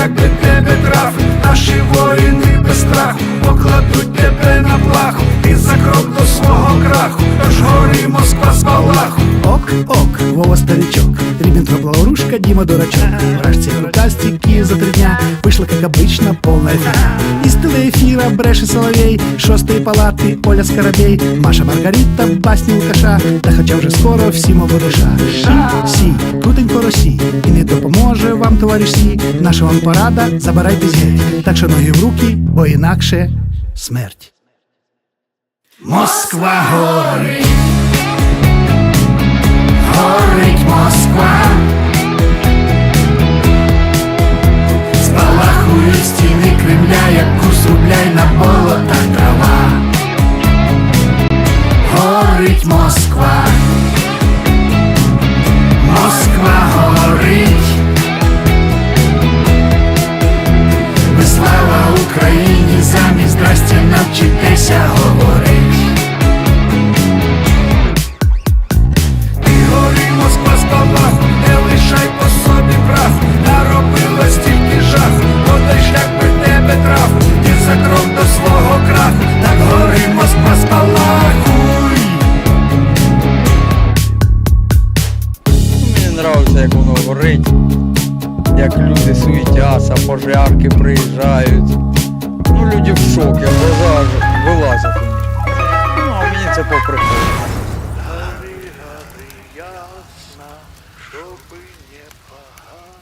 якби тебе трав, наші воїни без страху покладуть тебе на плаху, і за крок до свого краху, тож горі Москва з Балаху. Ок, ок, Вова старичок. Риббентроп лаурушка, Діма дурачок. Вражцы рукастики за три дня Вышла, как обычно, полная фигня Из телеэфира брэши соловей Шостої палати Оля Скоробей Маша Маргарита, басні Лукаша Та хоча вже скоро всі мова душа Сі, сі, крутенько росі І не допоможе вам, товариш сі Наша вам порада, забирайтесь геть Так що ноги в руки, бо інакше смерть Москва горить горить Москва, Горить горить, як люди суетяться, пожарки приїжджають. Ну люди в шокі, вилазять, вилазять. Ну, а мені це поприходить. чтобы не погано.